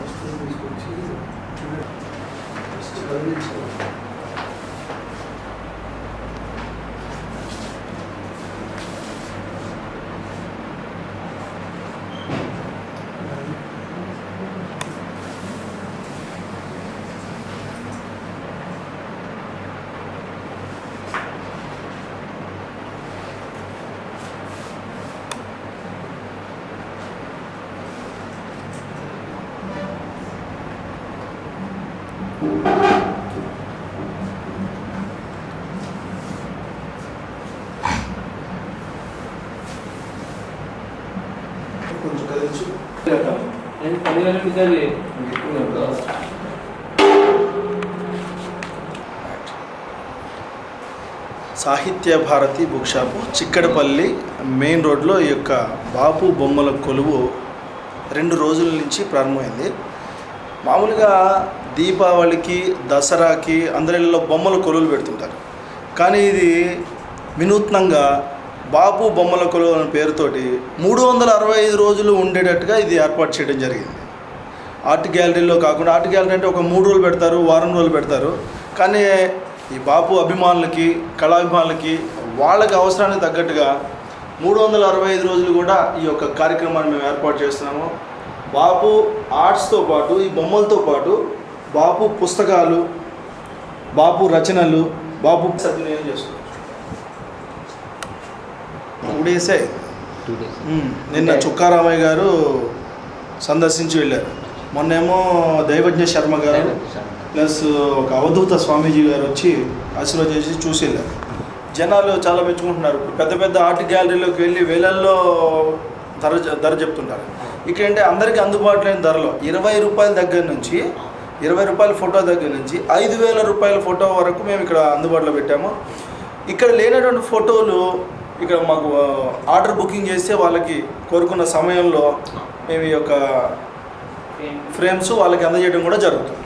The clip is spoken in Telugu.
వస్తువులు తీసుకొచ్చి ఫస్ట్ కొంచెం కదిలించు పదివేల Sahitya Bharati book shop Chikkadapalli main రోడ్లో ఈ యొక్క బాపు బొమ్మల కొలువు రెండు రోజుల నుంచి ప్రారంభమైంది. మామూలుగా దీపావళికి దసరాకి అందరిలో బొమ్మల కొలువులు పెడుతుంటారు. కానీ ఇది వినూత్నంగా బాపు బొమ్మల కొలువు అనే పేరుతోటి మూడు వందల అరవై ఐదు రోజులు ఉండేటట్టుగా ఇది ఏర్పాటు చేయడం జరిగింది. ఆర్ట్ గ్యాలరీలో కాకుండా ఆర్ట్ గ్యాలరీ అంటే ఒక మూడు రోజులు పెడతారు వారం రోజులు పెడతారు. కానీ ఈ బాపు అభిమానులకి కళాభిమానులకి వాళ్ళకి అవసరానికి తగ్గట్టుగా మూడు వందల అరవై ఐదు రోజులు కూడా ఈ యొక్క కార్యక్రమాన్ని మేము ఏర్పాటు చేస్తున్నాము. బాపు ఆర్ట్స్తో పాటు ఈ బొమ్మలతో పాటు బాపు పుస్తకాలు బాపు రచనలు బాపు సద్వినియోగం చేసుకోవచ్చు. టూ డేసే టూ డేస్ ఉమ్, నిన్న చుక్కారామయ్య గారు సందర్శించి వెళ్ళారు. మొన్నేమో దైవజ్ఞ శర్మ గారు ప్లస్ ఒక అవధూత స్వామీజీ గారు వచ్చి ఆశీర్వాదం చేసి చూసి వెళ్ళారు. జనాలు చాలా మెచ్చుకుంటున్నారు. పెద్ద పెద్ద ఆర్ట్ గ్యాలరీలోకి వెళ్ళి వేలల్లో ధర ధర చెప్తుంటారు. ఇక్కడ అంటే అందరికీ అందుబాటులో లేని ధరలో ఇరవై రూపాయల దగ్గర నుంచి ఇరవై రూపాయల ఫోటో దగ్గర నుంచి ఐదు వేల రూపాయల ఫోటో వరకు మేము ఇక్కడ అందుబాటులో పెట్టాము. ఇక్కడ లేనటువంటి ఫోటోలు ఇక్కడ మాకు ఆర్డర్ బుకింగ్ చేస్తే వాళ్ళకి కోరుకున్న సమయంలో మేము ఈ యొక్క ఫ్రేమ్స్ వాళ్ళకి అందజేయడం కూడా జరుగుతుంది.